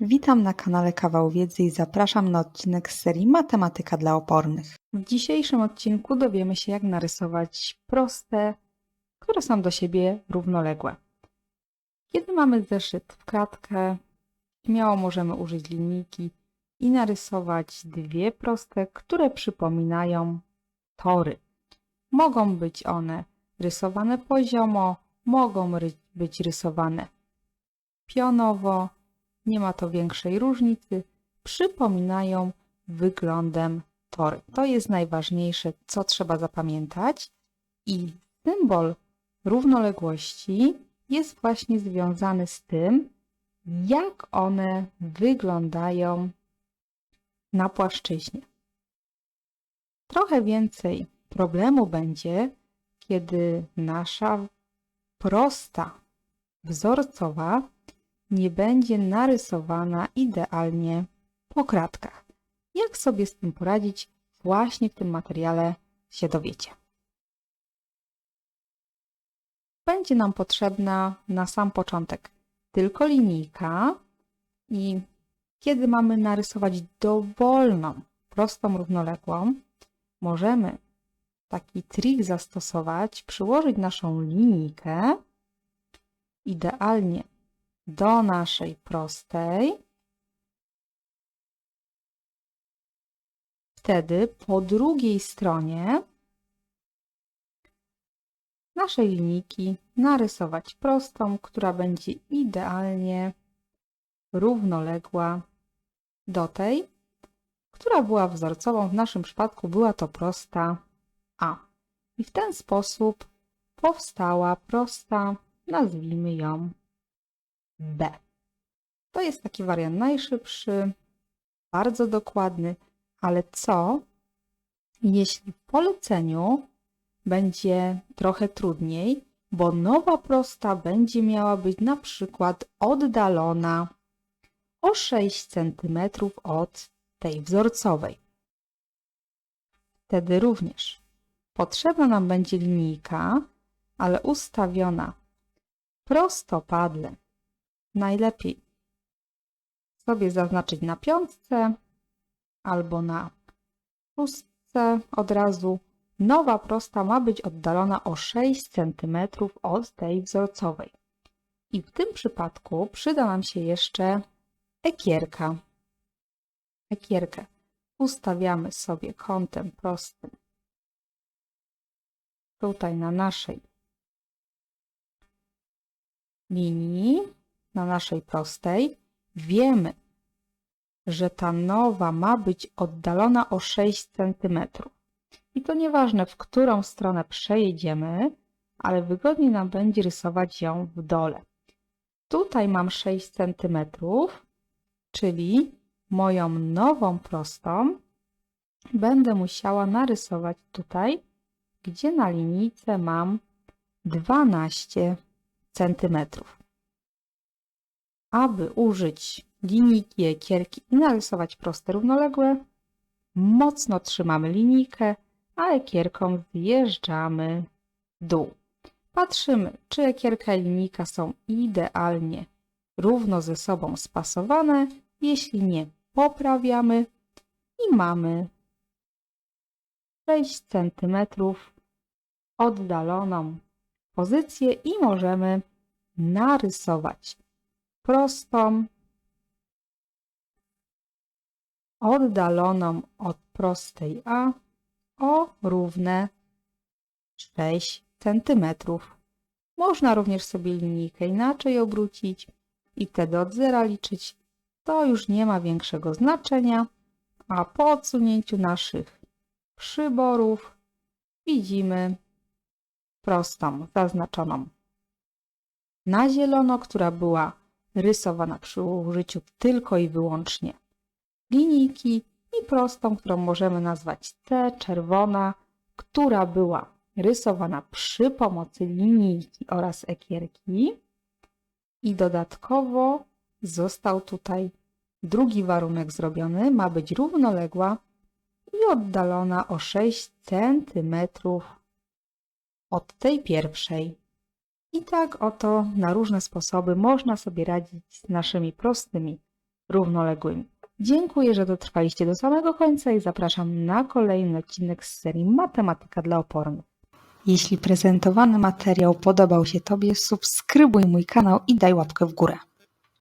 Witam na kanale Kawał Wiedzy i zapraszam na odcinek z serii Matematyka dla opornych. W dzisiejszym odcinku dowiemy się, jak narysować proste, które są do siebie równoległe. Kiedy mamy zeszyt w kratkę, śmiało możemy użyć linijki i narysować dwie proste, które przypominają tory. Mogą być one rysowane poziomo, mogą być rysowane pionowo, nie ma to większej różnicy, przypominają wyglądem tory. To jest najważniejsze, co trzeba zapamiętać i symbol równoległości jest właśnie związany z tym, jak one wyglądają na płaszczyźnie. Trochę więcej problemu będzie, kiedy nasza prosta wzorcowa nie będzie narysowana idealnie po kratkach. Jak sobie z tym poradzić, właśnie w tym materiale się dowiecie. Będzie nam potrzebna na sam początek tylko linijka i kiedy mamy narysować dowolną, prostą równoległą, możemy taki trik zastosować, przyłożyć naszą linijkę idealnie do naszej prostej. Wtedy po drugiej stronie naszej linijki narysować prostą, która będzie idealnie równoległa do tej, która była wzorcową. W naszym przypadku była to prosta A. I w ten sposób powstała prosta, nazwijmy ją B. To jest taki wariant najszybszy, bardzo dokładny, ale co jeśli w poleceniu będzie trochę trudniej, bo nowa prosta będzie miała być na przykład oddalona o 6 cm od tej wzorcowej. Wtedy również potrzebna nam będzie linijka, ale ustawiona prostopadle najlepiej sobie zaznaczyć na piątce albo na szóstce od razu. Nowa prosta ma być oddalona o 6 cm od tej wzorcowej. I w tym przypadku przyda nam się jeszcze ekierka. Ekierkę ustawiamy sobie kątem prostym tutaj na naszej linii na naszej prostej, wiemy, że ta nowa ma być oddalona o 6 cm. I to nieważne, w którą stronę przejedziemy, ale wygodniej nam będzie rysować ją w dole. Tutaj mam 6 cm, czyli moją nową prostą będę musiała narysować tutaj, gdzie na linijce mam 12 centymetrów. Aby użyć linijki ekierki i narysować proste równoległe, mocno trzymamy linijkę, a ekierką zjeżdżamy w dół. Patrzymy, czy ekierka i linijka są idealnie równo ze sobą spasowane. Jeśli nie, poprawiamy i mamy 6 cm oddaloną pozycję i możemy narysować prostą, oddaloną od prostej A o równe 6 cm. Można również sobie linijkę inaczej obrócić i wtedy od zera liczyć. To już nie ma większego znaczenia, a po odsunięciu naszych przyborów widzimy prostą zaznaczoną na zielono, która była rysowana przy użyciu tylko i wyłącznie linijki i prostą, którą możemy nazwać C, czerwona, która była rysowana przy pomocy linijki oraz ekierki. I dodatkowo został tutaj drugi warunek zrobiony, ma być równoległa i oddalona o 6 cm od tej pierwszej. I tak oto na różne sposoby można sobie radzić z naszymi prostymi równoległymi. Dziękuję, że dotrwaliście do samego końca i zapraszam na kolejny odcinek z serii Matematyka dla opornych. Jeśli prezentowany materiał podobał się Tobie, subskrybuj mój kanał i daj łapkę w górę.